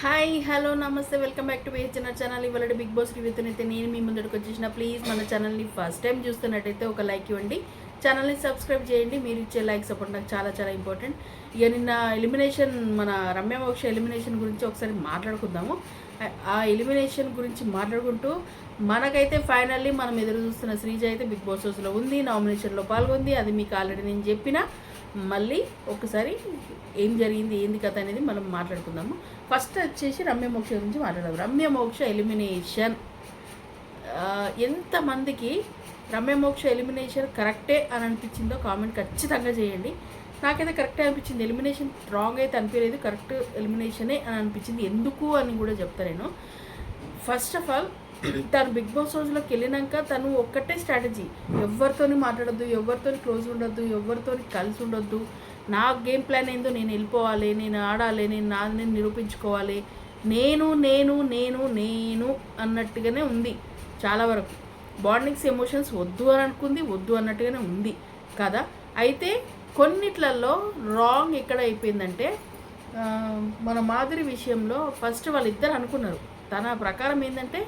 Hi hello నమస్తే welcome back to వేచిన channel ఇవాళ బిగ్ బాస్ రివ్యూతోనైతే నేను మీ ముందరికి వచ్చేసిన. ప్లీజ్ మన ఛానల్ని ఫస్ట్ టైం చూస్తున్నట్టయితే ఒక లైక్ ఇవ్వండి. ఛానల్ని సబ్స్క్రైబ్ చేయండి. మీరు ఇచ్చే లైక్ సపోర్ట్ నాకు చాలా చాలా ఇంపార్టెంట్ ఇక నిన్న ఎలిమినేషన్ మన రమ్య మోక్ష ఎలిమినేషన్ గురించి ఒకసారి మాట్లాడుకుందాము. ఆ- ఆ ఎలిమినేషన్ గురించి మాట్లాడుకుంటూ మనకైతే ఫైనల్లీ మనం ఎదురు చూస్తున్న శ్రీజ అయితే బిగ్ బాస్ హౌస్లో ఉంది. నామినేషన్లో పాల్గొంది. అది మీకు ఆల్రెడీ నేను చెప్పిన. మళ్ళీ ఒకసారి ఏం జరిగింది ఏంది కథ అనేది మనం మాట్లాడుకుందాము. ఫస్ట్ వచ్చేసి రమ్య మోక్ష గురించి మాట్లాడదాం. రమ్య మోక్ష ఎలిమినేషన్ ఎంతమందికి రమ్య మోక్ష ఎలిమినేషన్ కరెక్టే అని అనిపించిందో కామెంట్ ఖచ్చితంగా చేయండి. నాకైతే కరెక్టే అనిపించింది. ఎలిమినేషన్ రాంగ్ అయితే అనిపించలేదు. కరెక్ట్ ఎలిమినేషనే అని అనిపించింది. ఎందుకు అని కూడా చెప్తా నేను. ఫస్ట్ ఆఫ్ ఆల్ తను బిగ్ బాస్ రోజులోకి వెళ్ళినాక తను ఒక్కటే స్ట్రాటజీ. ఎవరితోని మాట్లాడొద్దు ఎవరితో క్లోజ్ ఉండొద్దు ఎవరితో కలిసి ఉండొద్దు. నా గేమ్ ప్లాన్ ఏందో నేను వెళ్ళిపోవాలి నేను ఆడాలి నేను నా నేను నిరూపించుకోవాలి. నేను నేను నేను నేను అన్నట్టుగానే ఉంది చాలా వరకు. బాండింగ్స్ ఎమోషన్స్ వద్దు అని అనుకుంది వద్దు అన్నట్టుగానే ఉంది కదా. అయితే కొన్నిట్లలో రాంగ్ ఎక్కడ అయిపోయిందంటే మన మాదిరి విషయంలో ఫస్ట్ వాళ్ళిద్దరు అనుకున్నారు. తన ప్రకారం ఏంటంటే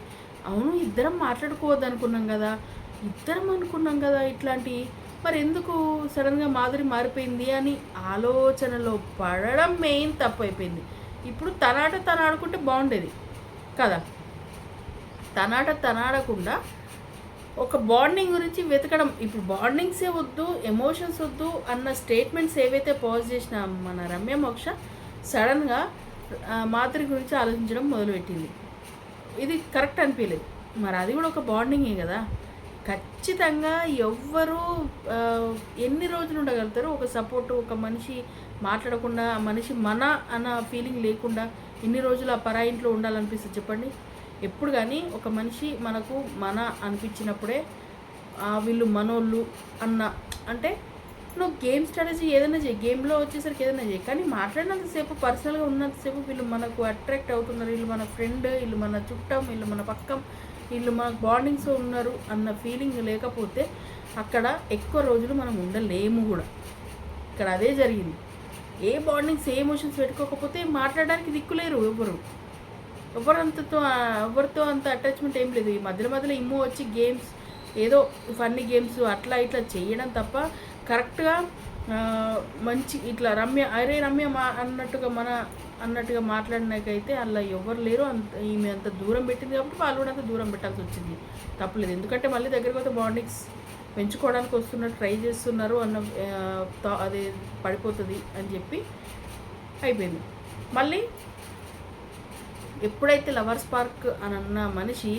అవును ఇద్దరం మాట్లాడుకోవద్దు అనుకున్నాం కదా. ఇద్దరం అనుకున్నాం కదా ఇట్లాంటి. మరి ఎందుకు సడన్గా మాధురి మారిపోయింది అని ఆలోచనలో పడడం మెయిన్ తప్పు అయిపోయింది ఇప్పుడు తనాట తన ఆడుకుంటే బాగుండేది. కదా? తనాట తనాడకుండా ఒక బాండింగ్ గురించి వెతకడం. ఇప్పుడు బాండింగ్సే వద్దు ఎమోషన్స్ వద్దు అన్న స్టేట్మెంట్స్ ఏవైతే పాజ్ చేసిన మన రమ్య మోక్ష సడన్గా మాధురి గురించి ఆలోచించడం మొదలుపెట్టింది. ఇది కరెక్ట్ అనిపించలేదు మరి అది కూడా ఒక బాండింగే కదా. ఖచ్చితంగా ఎవ్వరు ఎన్ని రోజులు ఉండగలుగుతారు ఒక సపోర్ట్ ఒక మనిషి మాట్లాడకుండా ఆ మనిషి మన అన్న ఫీలింగ్ లేకుండా ఎన్ని రోజులు ఆ పరా ఇంట్లో ఉండాలనిపిస్తుంది చెప్పండి. ఎప్పుడు కానీ ఒక మనిషి మనకు మన అనిపించినప్పుడే వీళ్ళు మనోళ్ళు అన్న అంటే నువ్వు గేమ్ స్ట్రాటజీ ఏదైనా చేయి గేమ్లో వచ్చేసరికి ఏదైనా చేయి. కానీ మాట్లాడినంతసేపు పర్సనల్గా ఉన్నంతసేపు వీళ్ళు మనకు అట్రాక్ట్ అవుతున్నారు. వీళ్ళు మన ఫ్రెండ్ వీళ్ళు మన చుట్టం వీళ్ళు మన పక్కం వీళ్ళు మన బాండింగ్స్ ఉన్నారు అన్న ఫీలింగ్ లేకపోతే అక్కడ ఎక్కువ రోజులు మనం ఉండలేము కూడా. ఇక్కడ అదే జరిగింది. ఏ బాండింగ్స్ ఏ ఎమోషన్స్ పెట్టుకోకపోతే మాట్లాడడానికి దిక్కులేరు ఎవరు ఎవరంతతో ఎవరితో అంత అటాచ్మెంట్ ఏం లేదు. ఈ మధ్యలో మధ్యలో ఇమ్మో వచ్చి గేమ్స్ ఏదో ఫన్నీ గేమ్స్ అట్లా ఇట్లా చేయడం తప్ప కరెక్ట్గా మంచి ఇట్లా రమ్య అరే రమ్య మా అన్నట్టుగా మన అన్నట్టుగా మాట్లాడినాకైతే అలా ఎవరు లేరు. అంత ఈమె అంత దూరం పెట్టింది కాబట్టి వాళ్ళు కూడా అంత దూరం పెట్టాల్సి వచ్చింది. తప్పలేదు. ఎందుకంటే మళ్ళీ దగ్గరికి వస్తే బాండింగ్స్ పెంచుకోవడానికి వస్తున్నట్టు ట్రై చేస్తున్నారు అన్న ఆ, అది పడిపోతుంది అని చెప్పి అయిపోయింది. మళ్ళీ ఎప్పుడైతే లవర్స్ పార్క్ అని అన్న మనిషి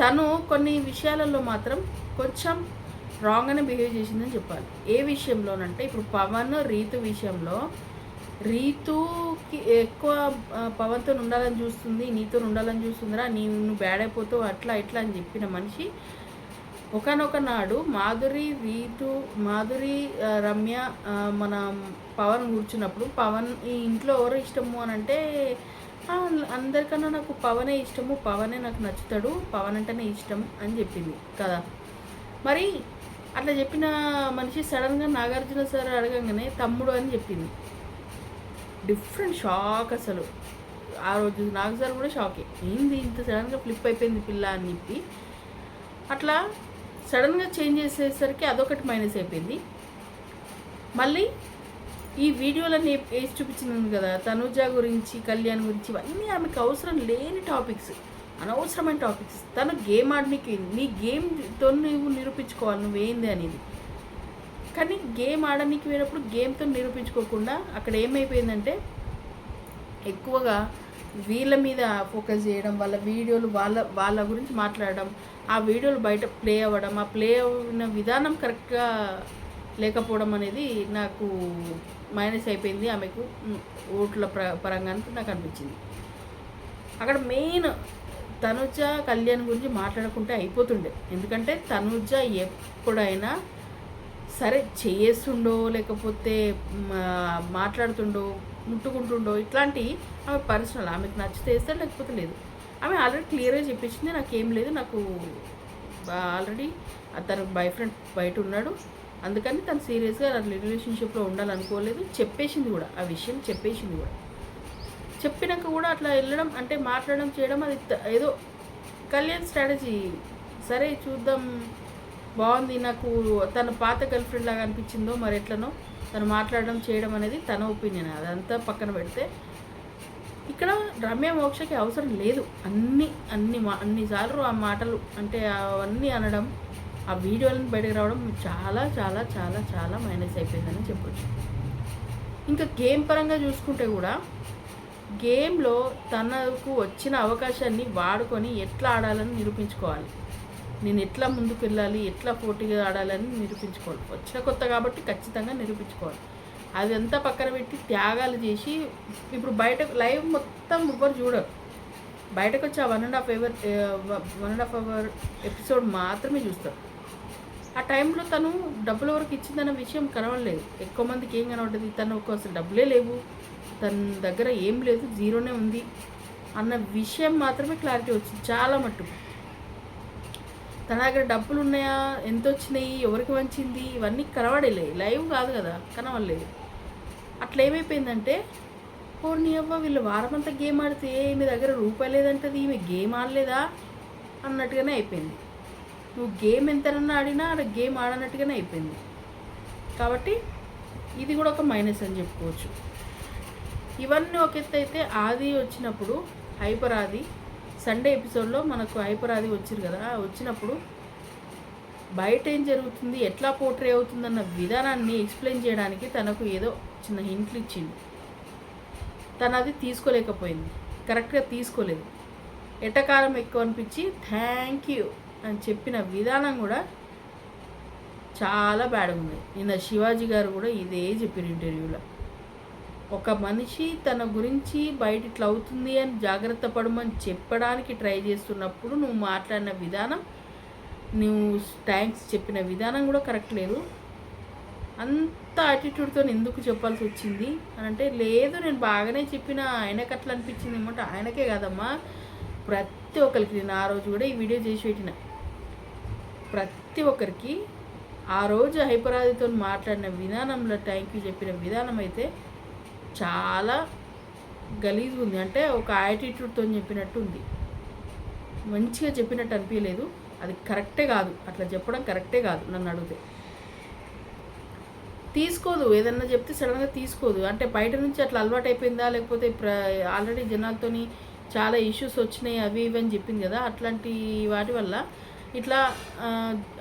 తను కొన్ని విషయాలలో మాత్రం కొంచెం రాంగ్గానే బిహేవ్ చేసిందని చెప్పాలి. ఏ విషయంలోనంటే ఇప్పుడు పవన్ రీతు విషయంలో రీతుకి ఎక్కువ పవన్తో ఉండాలని చూస్తుంది నీతో ఉండాలని చూస్తుందిరా నీ నువ్వు బ్యాడ్ అయిపోతావు అట్లా ఇట్లా అని చెప్పిన మనిషి ఒకనొక నాడు మాధురి రీతు మాధురి రమ్య మన పవన్ కూర్చున్నప్పుడు పవన్ ఈ ఇంట్లో ఎవరు ఇష్టము అని అంటే అందరికన్నా నాకు పవనే ఇష్టము పవనే నాకు నచ్చుతాడు పవన్ అంటేనే ఇష్టం అని చెప్పింది కదా. మరి అట్లా చెప్పిన మనిషి సడన్గా నాగార్జున సార్ అడగంగానే తమ్ముడు అని చెప్పింది. డిఫరెంట్ షాక్ అసలు. ఆ రోజు నాగ్ సార్ కూడా షాకే ఏంది ఇంత సడన్గా ఫ్లిప్ అయిపోయింది పిల్ల అని చెప్పి. అట్లా సడన్గా చేంజ్ చేసేసరికి అదొకటి మైనస్ అయిపోయింది. మళ్ళీ ఈ వీడియోలన్నీ వేసి చూపించింది కదా తనుజ గురించి కళ్యాణ్ గురించి ఇవన్నీ ఆమెకు అవసరం లేని టాపిక్స్ అనవసరమైన టాపిక్స్ తను గేమ్ ఆడనీకి నీ గేమ్తో నువ్వు నిరూపించుకోవాలి నువ్వేంది అనేది. కానీ గేమ్ ఆడడానికి పోయినప్పుడు గేమ్తో నిరూపించుకోకుండా అక్కడ ఏమైపోయిందంటే ఎక్కువగా వీళ్ళ మీద ఫోకస్ చేయడం వాళ్ళ వీడియోలు వాళ్ళ వాళ్ళ గురించి మాట్లాడడం ఆ వీడియోలు బయట ప్లే అవ్వడం ఆ ప్లే అయిన విధానం కరెక్ట్గా లేకపోవడం అనేది నాకు మైనస్ అయిపోయింది. ఆమెకు ఓట్ల ప్ర పరంగా నాకు అనిపించింది. అక్కడ మెయిన్ తనుజ కళ్యాణ్ గురించి మాట్లాడుకుంటే అయిపోతుండే. ఎందుకంటే తనుజ ఎప్పుడైనా సరే చేస్తుండో లేకపోతే మా- మాట్లాడుతుండో ముట్టుకుంటుండో ఇట్లాంటి ఆమె పర్సనల్ ఆమెకు నచ్చితే వేస్తాడు లేకపోతే లేదు. ఆమె ఆల్రెడీ క్లియర్గా చెప్పించింది నాకేం లేదు నాకు ఆల్రెడీ తన బాయ్ ఫ్రెండ్ బయట ఉన్నాడు. అందుకని తను సీరియస్గా రిలేషన్షిప్లో ఉండాలనుకోలేదు. చెప్పేసింది కూడా ఆ విషయం చెప్పేసింది కూడా. చెప్పినాక కూడా అట్లా వెళ్ళడం అంటే మాట్లాడడం చేయడం అది త- ఏదో కళ్యాణ్ స్ట్రాటజీ సరే చూద్దాం బాగుంది నాకు తన పాత గర్ల్ ఫ్రెండ్ లాగా అనిపించిందో మరి ఎట్లనో తను మాట్లాడడం చేయడం అనేది తన ఒపీనియన్ అదంతా పక్కన పెడితే ఇక్కడ రమ్య మోక్షకి అవసరం లేదు. అన్ని అన్ని మా అన్నిసార్లు ఆ మాటలు అంటే అవన్నీ అనడం ఆ వీడియోలను బయటకు రావడం చాలా చాలా చాలా చాలా మైనస్ అయిపోయిందని చెప్పొచ్చు. ఇంకా గేమ్ పరంగా చూసుకుంటే కూడా గేమ్లో తనకు వచ్చిన అవకాశాన్ని వాడుకొని ఎట్లా ఆడాలని నిరూపించుకోవాలి. నేను ఎట్లా ముందుకు వెళ్ళాలి ఎట్లా పోటీగా ఆడాలని నిరూపించుకోవాలి. వచ్చిన కొత్త కాబట్టి ఖచ్చితంగా నిరూపించుకోవాలి. అదంతా పక్కన పెట్టి త్యాగాలు చేసి ఇప్పుడు బయట లైవ్ మొత్తం ఎవ్వరు చూడరు. బయటకు వచ్చి ఆ one and half hour one and half hour episode మాత్రమే చూస్తారు. ఆ టైంలో తను డబ్బులు ఎవరికి ఇచ్చిందన్న విషయం కనవలేదు ఎక్కువ మందికి ఏం కనబడ్డది? తను అసలు డబ్బులే లేవు. తన దగ్గర ఏం లేదు జీరోనే ఉంది అన్న విషయం మాత్రమే క్లారిటీ వచ్చింది చాలా మట్టుకు. తన దగ్గర డబ్బులు ఉన్నాయా ఎంత వచ్చినాయి ఎవరికి వంచింది ఇవన్నీ కనబడలే లైవ్ కాదు కదా కనవలేదు అట్లా ఏమైపోయిందంటే పోనీ అవ్వ వీళ్ళు వారమంతా గేమ్ ఆడితే మీ దగ్గర రూపాయి లేదంటది ఈమె గేమ్ ఆడలేదా అన్నట్టుగానే అయిపోయింది. నువ్వు గేమ్ ఎంతనన్నా ఆడినా ఆడ గేమ్ ఆడనట్టుగానే అయిపోయింది. కాబట్టి ఇది కూడా ఒక మైనస్ అని చెప్పుకోవచ్చు. ఇవన్నీ ఒక ఎత్తు అయితే ఆది వచ్చినప్పుడు హైపర్ ఆది. సండే ఎపిసోడ్లో మనకు హైపర్ ఆది వచ్చింది కదా వచ్చినప్పుడు బయట ఏం జరుగుతుంది ఎట్లా పోర్ట్రే అవుతుందన్న విధానాన్ని ఎక్స్ప్లెయిన్ చేయడానికి తనకు ఏదో చిన్న హింట్లు ఇచ్చింది తను అది తీసుకోలేకపోయింది కరెక్ట్గా తీసుకోలేదు. ఎటకారం ఎక్కువ అనిపించి థ్యాంక్ యూ అని చెప్పిన విధానం కూడా చాలా బ్యాడ్ ఉంది నిన్న శివాజీ గారు కూడా ఇదే చెప్పారు ఇంటర్వ్యూలో. ఒక మనిషి తన గురించి బయట ఇట్లా అవుతుంది అని జాగ్రత్త పడమని చెప్పడానికి ట్రై చేస్తున్నప్పుడు నువ్వు మాట్లాడిన విధానం నువ్వు థ్యాంక్స్ చెప్పిన విధానం కూడా కరెక్ట్ లేదు. అంత యాటిట్యూడ్తో ఎందుకు చెప్పాల్సి వచ్చింది? అని అంటే లేదు నేను బాగానే చెప్పిన ఆయనకు అట్లా అనిపించింది ఏమంటే ఆయనకే కాదమ్మా. ప్రతి ఒక్కరికి నేను ఆ రోజు కూడా ఈ వీడియో చేసి పెట్టిన. ప్రతి ఒక్కరికి ఆ రోజు హైపరాదితో మాట్లాడిన విధానంలో థ్యాంక్ యూ చెప్పిన విధానం అయితే చాలా గలీజ్ ఉంది. అంటే ఒక యాటిట్యూడ్తో చెప్పినట్టు ఉంది. మంచిగా చెప్పినట్టు అనిపించలేదు అది కరెక్టే కాదు. అట్లా చెప్పడం కరెక్టే కాదు నన్ను అడిగితే. తీసుకోదు. ఏదన్నా చెప్తే సడన్గా తీసుకోదు. అంటే బయట నుంచి అట్లా అలవాటు అయిపోయిందా? లేకపోతే ప్ర ఆల్రెడీ జనాలతోని చాలా ఇష్యూస్ వచ్చినాయి అవి ఇవి అని చెప్పింది కదా? అట్లాంటి వాటి వల్ల ఇట్లా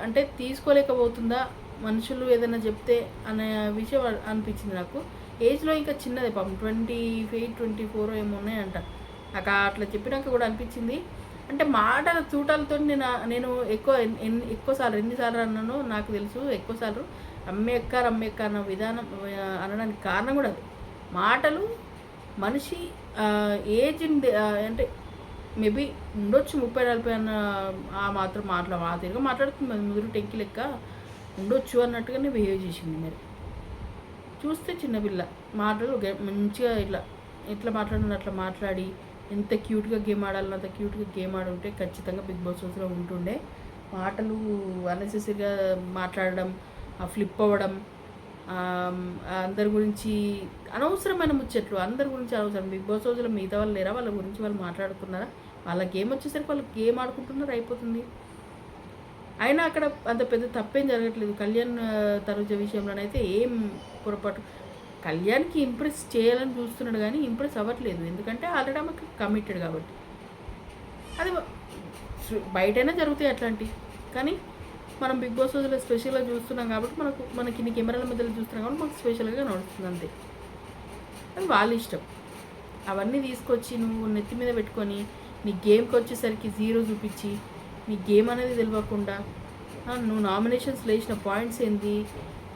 అంటే తీసుకోలేకపోతుందా? మనుషులు ఏదైనా చెప్తే అనే విషయం అనిపించింది నాకు. ఏజ్లో ఇంకా చిన్నదే పాపం. ట్వంటీ ఎయిట్ ట్వంటీ ఫోర్ ఏమో ఉన్నాయంట. నాకు అట్లా చెప్పినాక కూడా అనిపించింది. అంటే మాటల చూటాలతో నేను నేను ఎక్కువ ఎన్ని ఎక్కువసార్లు ఎన్నిసార్లు అన్నానో నాకు తెలుసు ఎక్కువసార్లు అమ్మేక్కారు రమ్యక్క అన్న విధానం అనడానికి కారణం కూడా అది. మాటలు మనిషి ఏజ్ అంటే మేబీ ఉండొచ్చు ముప్పై నలభై అన్న ఆ మాత్రం మాట్లా మాదిరిగా మాట్లాడుతుంది. ముదురు టెంకి లెక్క ఉండొచ్చు అన్నట్టుగానే బిహేవ్ చేసింది మరి. చూస్తే చిన్నపిల్ల మాటలు మంచిగా ఇట్లా ఎట్లా మాట్లాడిన అట్లా మాట్లాడి ఎంత క్యూట్గా గేమ్ ఆడాలన్న అంత క్యూట్గా గేమ్ ఆడుంటే ఖచ్చితంగా బిగ్ బాస్ హౌస్లో ఉంటుండే. మాటలు అన్నెసెసరీగా మాట్లాడడం ఆ ఫ్లిప్ అవ్వడం అందరి గురించి అనవసరమైన ముచ్చట్లు అందరి గురించి అనవసరం. బిగ్ బాస్ హౌస్లో మిగతా వాళ్ళు లేరా? వాళ్ళ గురించి వాళ్ళు మాట్లాడుకున్నారా వాళ్ళ గేమ్ వచ్చేసరికి వాళ్ళు గేమ్ ఆడుకుంటున్నారు అయిపోతుంది. అయినా అక్కడ అంత పెద్ద తప్పేం జరగట్లేదు. కళ్యాణ్ తరుజ విషయంలోనైతే ఏం పొరపాటు. కళ్యాణ్కి ఇంప్రెస్ చేయాలని చూస్తున్నాడు కానీ ఇంప్రెస్ అవ్వట్లేదు. ఎందుకంటే ఆల్రెడీ ఆమెకి కమిటెడ్ కాబట్టి. అది బయటైనా జరుగుతాయి అట్లాంటివి. కానీ మనం బిగ్ బాస్ రోజులో స్పెషల్గా చూస్తున్నాం కాబట్టి మనకు మనకి ఇన్ని కెమెరాల మధ్యలో చూస్తున్నాం కాబట్టి మనకు స్పెషల్గా నడుస్తుంది అంతే. అది వాళ్ళ ఇష్టం. అవన్నీ తీసుకొచ్చి నువ్వు నెత్తి మీద పెట్టుకొని నీ గేమ్కి వచ్చేసరికి జీరో చూపించి నీ గేమ్ అనేది తెలియకుండా నువ్వు నామినేషన్స్ లేచిన పాయింట్స్ ఏంది?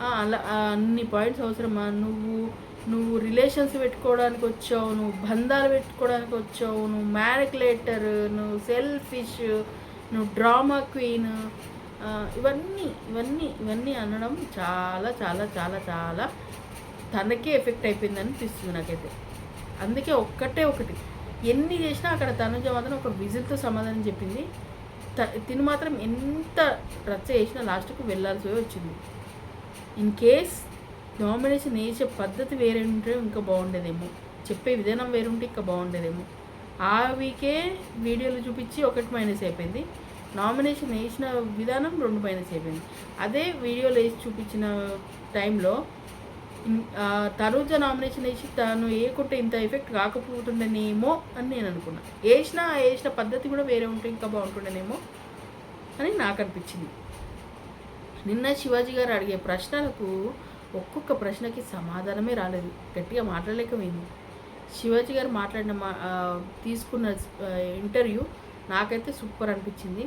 అలా అన్ని పాయింట్స్ అవసరమా? నువ్వు నువ్వు రిలేషన్స్ పెట్టుకోవడానికి వచ్చావు నువ్వు బంధాలు పెట్టుకోవడానికి వచ్చావు నువ్వు మ్యారిక్యులేటర్ నువ్వు సెల్ఫిష్ నువ్వు డ్రామా క్వీన్ ఇవన్నీ ఇవన్నీ ఇవన్నీ అనడం చాలా చాలా చాలా చాలా తనకే ఎఫెక్ట్ అయిపోయింది అనిపిస్తుంది నాకైతే. అందుకే ఒక్కటే ఒకటి. ఎన్ని చేసినా అక్కడ తనుజ మాత్రం ఒక విజిల్తో సమాధానం చెప్పింది. తిను మాత్రం ఎంత రచ్చ చేసినా లాస్ట్కు వెళ్ళాల్సి వచ్చింది. ఇన్ కేస్ నామినేషన్ వేసే పద్ధతి వేరే ఉంటే ఇంకా బాగుండేదేమో. చెప్పే విధానం వేరుంటే ఇంకా బాగుండేదేమో. ఆ వీకే వీడియోలు చూపించి ఒకటి మైనస్ అయిపోయింది. నామినేషన్ వేసిన విధానం రెండు మైనస్ అయిపోయింది. అదే వీడియోలు వేసి చూపించిన టైంలో ఇన్- నామినేషన్ వేసి తను వేయకుంటే ఇంత ఎఫెక్ట్ కాకపోతుండేనేమో అని నేను అనుకున్నా. వేసిన వేసిన పద్ధతి కూడా వేరే ఉంటే ఇంకా బాగుంటుండేనేమో అని నాకు అనిపించింది. నిన్న శివాజీ గారు అడిగే ప్రశ్నలకు ఒక్కొక్క ప్రశ్నకి సమాధానమే రాలేదు. గట్టిగా మాట్లాడలేకపోయింది. శివాజీ గారు మాట్లాడిన మా తీసుకున్న ఇంటర్వ్యూ నాకైతే సూపర్ అనిపించింది.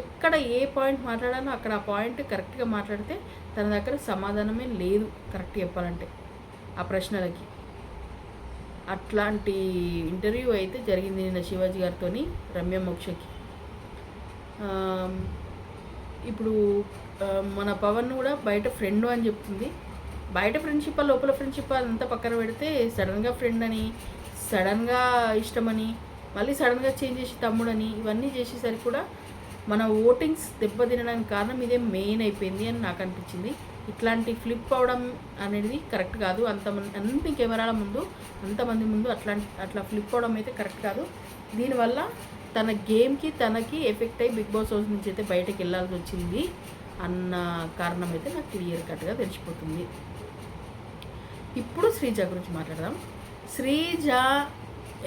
ఎక్కడ ఏ పాయింట్ మాట్లాడాలో అక్కడ ఆ పాయింట్ కరెక్ట్గా మాట్లాడితే తన దగ్గర సమాధానమే లేదు కరెక్ట్ చెప్పాలంటే ఆ ప్రశ్నలకి. అట్లాంటి ఇంటర్వ్యూ అయితే జరిగింది నిన్న శివాజీ గారితోని రమ్య మోక్షకి. ఇప్పుడు మన పవన్ కూడా బయట ఫ్రెండ్ అని చెప్తుంది. బయట ఫ్రెండ్షిప్ లోపల ఫ్రెండ్షిప్ అంతా పక్కన పెడితే సడన్గా ఫ్రెండ్ అని సడన్గా ఇష్టమని మళ్ళీ సడన్గా చేంజ్ చేసి తమ్ముడని ఇవన్నీ చేసేసరికి కూడా మన ఓటింగ్స్ దెబ్బతినడానికి కారణం ఇదే మెయిన్ అయిపోయింది అని నాకు అనిపించింది. ఇట్లాంటి ఫ్లిప్ అవడం అనేది కరెక్ట్ కాదు. అంతమంది అన్ని కెమెరాల ముందు అంతమంది ముందు అట్లాంటి అట్లా ఫ్లిప్ అవడం అయితే కరెక్ట్ కాదు. దీనివల్ల తన గేమ్కి తనకి ఎఫెక్ట్ అయ్యి బిగ్ బాస్ హౌస్ నుంచి అయితే బయటకు వెళ్ళాల్సి వచ్చింది. అన్న కారణం అయితే నాకు క్లియర్ కట్గా తెలిసిపోతుంది. ఇప్పుడు శ్రీజ గురించి మాట్లాడదాం. శ్రీజ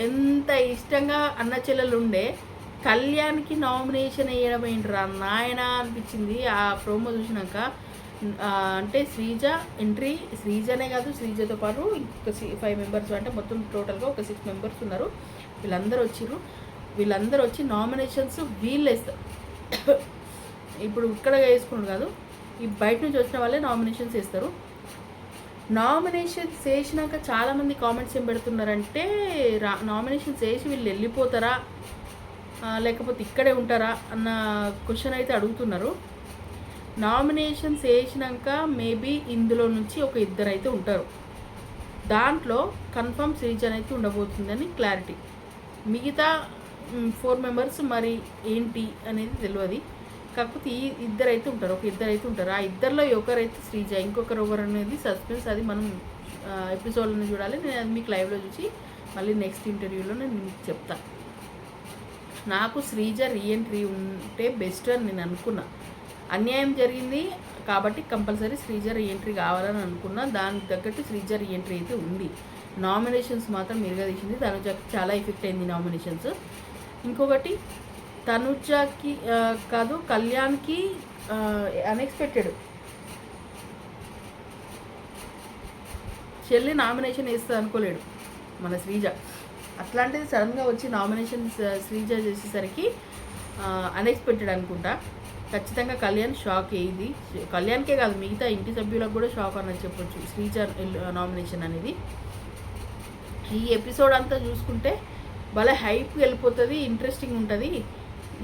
ఎంత ఇష్టంగా అన్న చెల్లెలు ఉండే కళ్యాణ్కి నామినేషన్ వేయడం ఏంట్రా నాయన అనిపించింది. ఆ ప్రోమో చూసినాక అంటే శ్రీజ ఎంట్రీ శ్రీజనే కాదు శ్రీజతో పాటు ఇంకొక ఫైవ్ మెంబర్స్ అంటే మొత్తం టోటల్గా ఒక సిక్స్ మెంబర్స్ ఉన్నారు. వీళ్ళందరూ వచ్చిర్రు. వీళ్ళందరూ వచ్చి నామినేషన్స్ వీళ్ళు వేస్తారు ఇప్పుడు ఇక్కడ వేసుకున్నాడు కాదు. ఈ బయట నుంచి వచ్చిన వాళ్ళే నామినేషన్స్ వేస్తారు. నామినేషన్స్ వేసినాక చాలామంది కామెంట్స్ ఏం పెడుతున్నారంటే రా నామినేషన్స్ వేసి వీళ్ళు వెళ్ళిపోతారా? లేకపోతే ఇక్కడే ఉంటారా? అన్న క్వశ్చన్ అయితే అడుగుతున్నారు. నామినేషన్స్ వేసినాక మేబీ ఇందులో నుంచి ఒక ఇద్దరు అయితే ఉంటారు. దాంట్లో కన్ఫర్మ్ శ్రీజన్ అయితే ఉండబోతుందని క్లారిటీ మిగతా ఫోర్ మెంబర్స్ మరి ఏంటి అనేది తెలియదు కాకపోతే ఈ ఇద్దరు అయితే ఉంటారు ఒక ఇద్దరు అయితే ఉంటారు. ఆ ఇద్దరిలో ఒకరైతే శ్రీజ ఇంకొకరు ఒకరు అనేది సస్పెన్స్ అది మనం ఎపిసోడ్లో చూడాలి. నేను అది మీకు లైవ్లో చూసి మళ్ళీ నెక్స్ట్ ఇంటర్వ్యూలో నేను మీకు చెప్తాను నాకు శ్రీజ రీఎంట్రీ ఉంటే బెస్ట్ అని నేను అనుకున్నా. అన్యాయం జరిగింది కాబట్టి కంపల్సరీ శ్రీజ రీఎంట్రీ కావాలని అనుకున్నా. దానికి తగ్గట్టు శ్రీజ రీఎంట్రీ అయితే ఉంది. నామినేషన్స్ మాత్రం మెరుగదీసింది దాని చాలా ఎఫెక్ట్ అయింది నామినేషన్స్ ఇంకొకటి తనుజకి కాదు కళ్యాణ్కి అన్ఎక్స్పెక్టెడ్ చెల్లి నామినేషన్ వేస్తుంది అనుకోలేడు మన శ్రీజ. అట్లాంటిది సడన్గా వచ్చి నామినేషన్ శ్రీజ చేసేసరికి అన్ఎక్స్పెక్టెడ్ అనుకుంటా. ఖచ్చితంగా కళ్యాణ్ షాక్ ఇది కళ్యాణ్కే కాదు మిగతా ఇంటి సభ్యులకు కూడా షాక్ అన్నది చెప్పొచ్చు శ్రీజ నామినేషన్ అనేది. ఈ ఎపిసోడ్ అంతా చూసుకుంటే భలే హైప్ వెళ్ళిపోతుంది ఇంట్రెస్టింగ్ ఉంటుంది.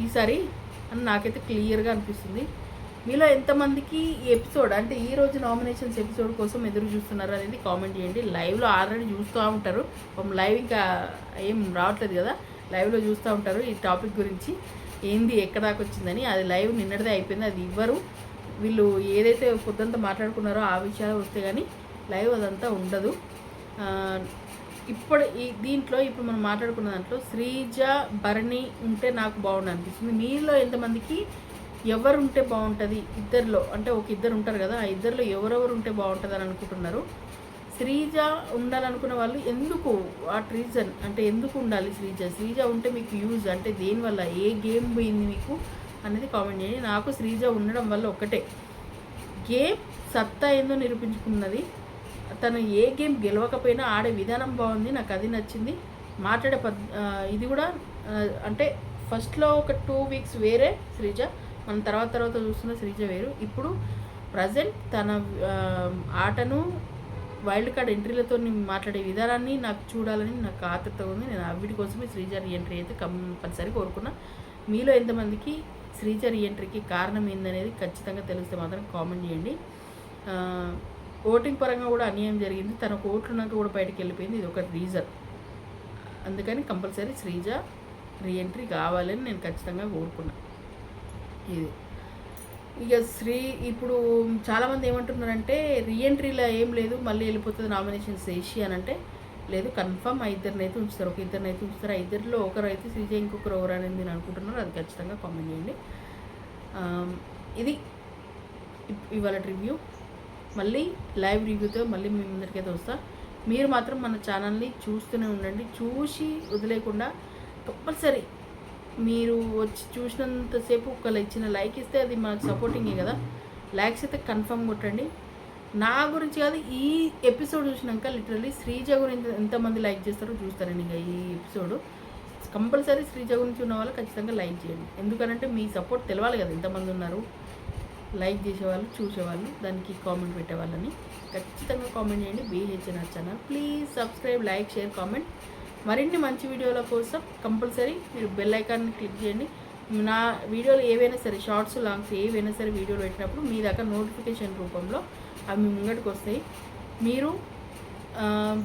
ఈసారి అని నాకైతే క్లియర్గా అనిపిస్తుంది. మీలో ఎంతమందికి ఈ ఎపిసోడ్ అంటే ఈ రోజు నామినేషన్స్ ఎపిసోడ్ కోసం ఎదురు చూస్తున్నారు అనేది కామెంట్ చేయండి. లైవ్లో ఆల్రెడీ చూస్తూ ఉంటారు. లైవ్ ఇంకా ఏం రావట్లేదు కదా. లైవ్లో చూస్తూ ఉంటారు ఈ టాపిక్ గురించి. ఏంది ఎక్కడ దాకా వచ్చిందని. అది లైవ్ నిన్నటిదే అయిపోయింది. అది ఇవ్వరు. వీళ్ళు ఏదైతే పొద్దుంతా మాట్లాడుకున్నారో ఆ విషయాలు వస్తే కానీ లైవ్ అదంతా ఉండదు. ఇప్పుడు ఈ దీంట్లో ఇప్పుడు మనం మాట్లాడుకున్న దాంట్లో శ్రీజ భరణి ఉంటే నాకు బాగుండు అనిపిస్తుంది మీలో ఎంతమందికి ఎవరు ఉంటే బాగుంటుంది? ఇద్దరిలో అంటే ఒక ఇద్దరు ఉంటారు కదా ఆ ఇద్దరిలో ఎవరెవరు ఉంటే బాగుంటుంది అని అనుకుంటున్నారు? శ్రీజ ఉండాలనుకున్న వాళ్ళు ఎందుకు వాట్ రీజన్? అంటే ఎందుకు ఉండాలి శ్రీజ? శ్రీజ ఉంటే మీకు యూజ్ అంటే దేనివల్ల ఏ గేమ్ పోయింది మీకు? అనేది కామెంట్ చేయండి. నాకు శ్రీజ ఉండడం వల్ల ఒకటే. గేమ్ సత్తా ఏందో నిరూపించుకున్నది తను ఏ గేమ్ గెలవకపోయినా ఆడే విధానం బాగుంది నాకు అది నచ్చింది. మాట్లాడే పద్ ఇది కూడా అంటే ఫస్ట్లో ఒక టూ వీక్స్ వేరే శ్రీజ మనం తర్వాత తర్వాత చూస్తున్న శ్రీజ వేరు. ఇప్పుడు ప్రజెంట్ తన ఆటను వైల్డ్ కార్డ్ ఎంట్రీలతో మాట్లాడే విధానాన్ని నాకు చూడాలని నాకు ఆతృత ఉంది. నేను అవిటి కోసమే శ్రీజ రీఎంట్రీ అయితే కంపల్సరీ కోరుకున్నా. మీలో ఎంతమందికి శ్రీజ రీఎంట్రీకి కారణం ఏందనేది ఖచ్చితంగా తెలిస్తే మాత్రం కామెంట్ చేయండి. ఓటింగ్ పరంగా కూడా అన్యాయం జరిగింది. తనకు ఓట్లు కూడా బయటకు వెళ్ళిపోయింది. ఇది ఒక రీజన్ అందుకని కంపల్సరీ శ్రీజ రీఎంట్రీ కావాలని నేను ఖచ్చితంగా కోరుకున్నా. ఇది. ఇక శ్రీ ఇప్పుడు చాలామంది ఏమంటున్నారంటే రీఎంట్రీలో ఏం లేదు మళ్ళీ వెళ్ళిపోతుంది నామినేషన్స్ వేసి అని అంటే లేదు కన్ఫర్మ్ ఆ ఇద్దరిని అయితే ఉంచుతారు. ఒక ఇద్దరిని అయితే ఉంచుతారు. ఆ ఇద్దరిలో ఒకరు అయితే శ్రీజ ఇంకొకరు ఎవరు అనేది నేను అనుకుంటున్నారు అది ఖచ్చితంగా కామెంట్ చేయండి. ఇది ఇవాళ రివ్యూ మళ్ళీ లైవ్ రివ్యూతో మళ్ళీ మీ ముందరికైతే వస్తా. మీరు మాత్రం మన ఛానల్ని చూస్తూనే ఉండండి. చూసి వదిలేకుండా కంపల్సరీ మీరు వచ్చి చూసినంతసేపు ఒకళ్ళు ఇచ్చిన లైక్ ఇస్తే అది మనకు సపోర్టింగే కదా. లైక్స్ అయితే కన్ఫర్మ్ కొట్టండి. నా గురించి కాదు ఈ ఎపిసోడ్ చూసినాక లిటరలీ శ్రీజ గురించి ఎంతమంది లైక్ చేస్తారో చూస్తారండి ఇంకా ఈ ఎపిసోడ్. కంపల్సరీ శ్రీజ గురించి ఉన్న వాళ్ళు ఖచ్చితంగా లైక్ చేయండి. ఎందుకనంటే మీ సపోర్ట్ తెలవాలి కదా ఎంతమంది ఉన్నారు. లైక్ చేసేవాళ్ళు చూసేవాళ్ళు దానికి కామెంట్ పెట్టేవాళ్ళని. ఖచ్చితంగా కామెంట్ చేయండి. BHNR channel please subscribe like share comment మరిన్ని మంచి వీడియోల కోసం కంపల్సరీ మీరు బెల్ ఐకాన్ని క్లిక్ చేయండి. నా వీడియోలు ఏవైనా సరే షార్ట్స్ లాంగ్స్ ఏవైనా సరే వీడియోలు పెట్టినప్పుడు మీ దాకా నోటిఫికేషన్ రూపంలో అవి మీ వస్తాయి. మీరు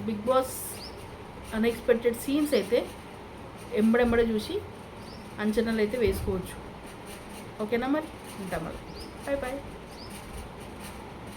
బిగ్ బాస్ అన్ఎక్స్పెక్టెడ్ సీన్స్ అయితే ఎంబడెంబడ చూసి అంచనాలు అయితే వేసుకోవచ్చు. ఓకేనా మరి? ఉంటాం మరి. Bye bye